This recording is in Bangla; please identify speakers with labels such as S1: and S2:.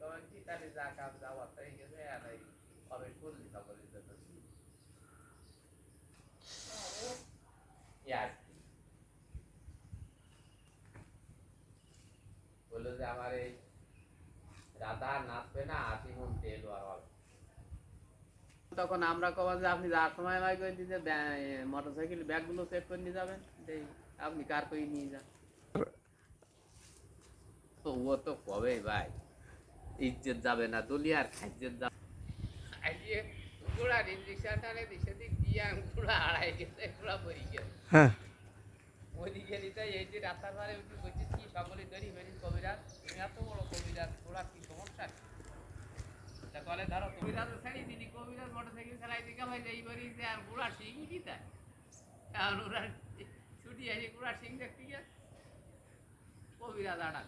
S1: তখন কি তাহলে যা কাজ যাওয়ার তাই গেছে আর এই কবে করলি তারপরে যেত আর কি বলল যে আমার এই রাধা নাচবে না আশি মন তেল আর তখন আমরা কবার যে আপনি যার সময় আমায় করে দিতে মোটর সাইকেল ব্যাগগুলো চেক করে নিয়ে যাবেন আপনি কার করে নিয়ে যান তো ও তো কবে ভাই ইজ্জত যাবে না দলিয়ার খাদ্যের যাবে। আজকে ঘোড়ার ইঞ্জেকশনটা রে সেদিক দিয়ে ঘোড়া আড়াই গেছে ঘোড়া পরি গেছে।
S2: হ্যাঁ।
S1: ওইদিকে নিতে এই যে রাস্তার ধারে উঠে বলছিস কি সকলে ধরি বেরিস কবিরাজ? এত বড় কবিরাজ ঘোড়ার কি সমস্যা? তা ধরো কবিরাজ ছেড়ে দিলি কবিরাজ মোটর সাইকেল চালাই দিকে ভাই এই বাড়ি যে আর কি তাই আর ওরা ছুটি আসে ঘোড়ার শিং দেখতে গিয়ে কবিরাজ আড়া